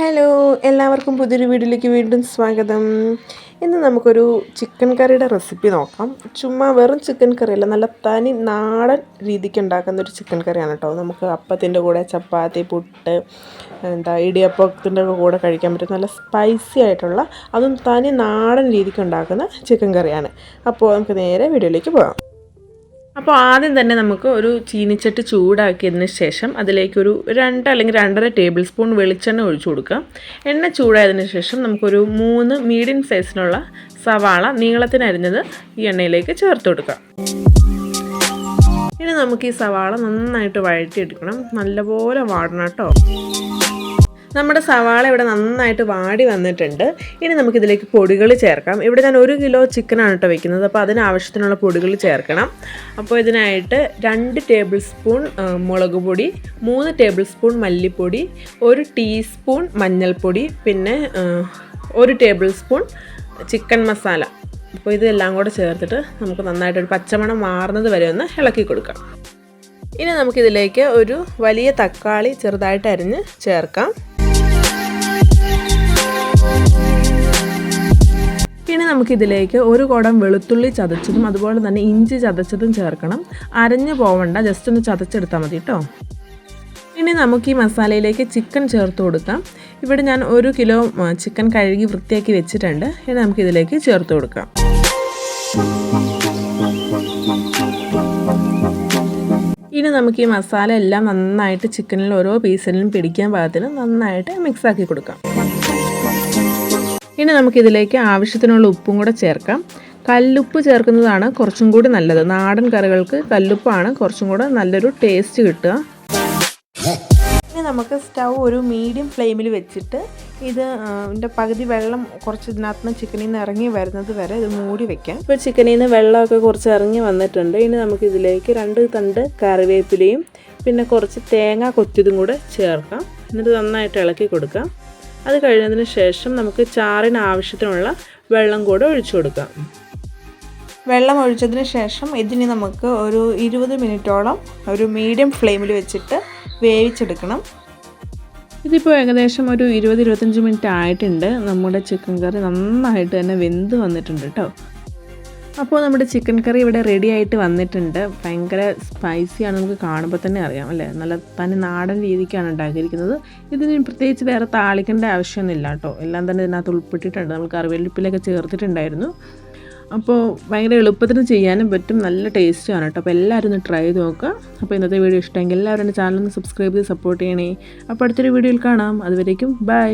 Hello എല്ലാവർക്കും പുതിയൊരു വീഡിയോയിലേക്ക് വീണ്ടും സ്വാഗതം. ഇന്ന് നമുക്കൊരു ചിക്കൻ കറിയുടെ റെസിപ്പി നോക്കാം. ചുമ്മാ വെറും ചിക്കൻ കറിയല്ല നല്ല തനി നാടൻ രീതിക്ക് ഉണ്ടാക്കുന്ന ഒരു ചിക്കൻ കറിയാണ് കേട്ടോ. നമുക്ക് അപ്പത്തിന്റെ കൂടെ ചപ്പാത്തി പുട്ട് എന്താ ഇടിയപ്പത്തിന്റെ കൂടെ കഴിക്കാൻ പറ്റും നല്ല സ്പൈസി ആയിട്ടുള്ള അതും തനി നാടൻ രീതിക്ക് ഉണ്ടാക്കുന്ന ചിക്കൻ കറിയാണ്. അപ്പോൾ നമുക്ക് നേരെ വീഡിയോയിലേക്ക് പോകാം. അപ്പോൾ ആദ്യം തന്നെ നമുക്ക് ഒരു ചീനിച്ചട്ടി ചൂടാക്കിയതിന് ശേഷം അതിലേക്കൊരു രണ്ട് അല്ലെങ്കിൽ രണ്ടര ടേബിൾ സ്പൂൺ വെളിച്ചെണ്ണ ഒഴിച്ചു കൊടുക്കുക. എണ്ണ ചൂടായതിന് ശേഷം നമുക്കൊരു മൂന്ന് മീഡിയം സൈസിനുള്ള സവാള നീളത്തിനരിഞ്ഞത് ഈ എണ്ണയിലേക്ക് ചേർത്ത് കൊടുക്കാം ഇനി നമുക്ക് ഈ സവാള നന്നായിട്ട് വഴറ്റിയെടുക്കണം. നല്ലപോലെ വാടണം കേട്ടോ. നമ്മുടെ സവാള ഇവിടെ നന്നായിട്ട് വാടി വന്നിട്ടുണ്ട്. ഇനി നമുക്കിതിലേക്ക് പൊടികൾ ചേർക്കാം. ഇവിടെ ഞാൻ ഒരു കിലോ ചിക്കനാണ് കേട്ടോ വെക്കുന്നത്. അപ്പോൾ അതിനാവശ്യത്തിനുള്ള പൊടികൾ ചേർക്കണം. അപ്പോൾ ഇതിനായിട്ട് രണ്ട് ടേബിൾ സ്പൂൺ മുളക് പൊടി മൂന്ന് ടേബിൾ സ്പൂൺ മല്ലിപ്പൊടി ഒരു ടീസ്പൂൺ മഞ്ഞൾപ്പൊടി പിന്നെ ഒരു ടേബിൾ സ്പൂൺ ചിക്കൻ മസാല അപ്പോൾ ഇതെല്ലാം കൂടെ ചേർത്തിട്ട് നമുക്ക് നന്നായിട്ട് ഒരു പച്ചമണം മാറുന്നത് വരെ ഒന്ന് ഇളക്കി കൊടുക്കാം. ഇനി നമുക്കിതിലേക്ക് ഒരു വലിയ തക്കാളി ചെറുതായിട്ട് അരിഞ്ഞ് ചേർക്കാം. നമുക്കിതിലേക്ക് ഒരു കുടം വെളുത്തുള്ളി ചതച്ചതും അതുപോലെ തന്നെ ഇഞ്ചി ചതച്ചതും ചേർക്കണം. അരഞ്ഞു പോവണ്ട ജസ്റ്റ് ഒന്ന് ചതച്ചെടുത്താൽ മതി കേട്ടോ ഇനി നമുക്ക് ഈ മസാലയിലേക്ക് ചിക്കൻ ചേർത്ത് കൊടുക്കാം. ഇവിടെ ഞാൻ ഒരു കിലോ ചിക്കൻ കഴുകി വൃത്തിയാക്കി വെച്ചിട്ടുണ്ട്. ഇനി നമുക്കിതിലേക്ക് ചേർത്ത് കൊടുക്കാം. ഇനി നമുക്ക് ഈ മസാല എല്ലാം നന്നായിട്ട് ചിക്കനിൽ ഓരോ പീസിലും പിടിക്കാൻ പാകത്തിന് നന്നായിട്ട് മിക്സാക്കി കൊടുക്കാം. ഇനി നമുക്കിതിലേക്ക് ആവശ്യത്തിനുള്ള ഉപ്പും കൂടെ ചേർക്കാം. കല്ലുപ്പ് ചേർക്കുന്നതാണ് കുറച്ചും കൂടി നല്ലത്. നാടൻ കറികൾക്ക് കല്ലുപ്പാണ് കുറച്ചും കൂടെ നല്ലൊരു ടേസ്റ്റ് കിട്ടുക. ഇനി നമുക്ക് സ്റ്റൗ ഒരു മീഡിയം ഫ്ലെയിമിൽ വെച്ചിട്ട് ഇത് ഇതിന്റെ പകുതി വെള്ളം കുറച്ച് ഇതിനകത്ത് നിന്ന് ചിക്കനിൽ നിന്ന് ഇറങ്ങി വരുന്നത് വരെ ഇത് മൂടി വെക്കാം. ഇപ്പോൾ ചിക്കനിൽ നിന്ന് വെള്ളമൊക്കെ കുറച്ച് ഇറങ്ങി വന്നിട്ടുണ്ട്. ഇനി നമുക്ക് ഇതിലേക്ക് രണ്ട് തണ്ട് കറിവേപ്പിലയും പിന്നെ കുറച്ച് തേങ്ങ കൊത്തിയതും കൂടെ ചേർക്കാം. എന്നിട്ട് നന്നായിട്ട് ഇളക്കി കൊടുക്കാം. അത് കഴിഞ്ഞതിന് ശേഷം നമുക്ക് ചാറിന് ആവശ്യത്തിനുള്ള വെള്ളം കൂടെ ഒഴിച്ചു കൊടുക്കാം. വെള്ളം ഒഴിച്ചതിന് ശേഷം ഇതിന് നമുക്ക് ഒരു ഇരുപത് മിനിറ്റോളം ഒരു മീഡിയം ഫ്ലെയിമിൽ വെച്ചിട്ട് വേവിച്ചെടുക്കണം. ഇതിപ്പോൾ ഏകദേശം ഒരു ഇരുപത് ഇരുപത്തഞ്ച് മിനിറ്റ് ആയിട്ടുണ്ട്. നമ്മുടെ ചിക്കൻ കറി നന്നായിട്ട് തന്നെ വെന്ത് വന്നിട്ടുണ്ട് കേട്ടോ. അപ്പോൾ നമ്മുടെ ചിക്കൻ കറി ഇവിടെ റെഡി ആയിട്ട് വന്നിട്ടുണ്ട്. ഭയങ്കര സ്പൈസിയാണ് നമുക്ക് കാണുമ്പോൾ തന്നെ അറിയാം അല്ലേ? നല്ല തന്നെ നാടൻ രീതിക്കാണ് ഉണ്ടാക്കിയിരിക്കുന്നത്. ഇതിന് പ്രത്യേകിച്ച് വേറെ താളിക്കേണ്ട ആവശ്യമൊന്നുമില്ല കേട്ടോ. എല്ലാം തന്നെ ഇതിനകത്ത് ഉൾപ്പെട്ടിട്ടുണ്ട്. നമ്മൾ കറിവേപ്പിലൊക്കെ ചേർത്തിട്ടുണ്ടായിരുന്നു. അപ്പോൾ ഭയങ്കര എളുപ്പത്തിന് ചെയ്യാനും പറ്റും. നല്ല ടേസ്റ്റുമാണ് കേട്ടോ. അപ്പോൾ എല്ലാവരും ഒന്ന് ട്രൈ ചെയ്ത് നോക്കുക. അപ്പോൾ ഇന്നത്തെ വീഡിയോ ഇഷ്ടമെങ്കിൽ എല്ലാവരും എന്റെ ചാനൽ ഒന്ന് സബ്സ്ക്രൈബ് ചെയ്ത് സപ്പോർട്ട് ചെയ്യണേ. അപ്പോൾ അടുത്തൊരു വീഡിയോയിൽ കാണാം. അതുവരേക്കും ബൈ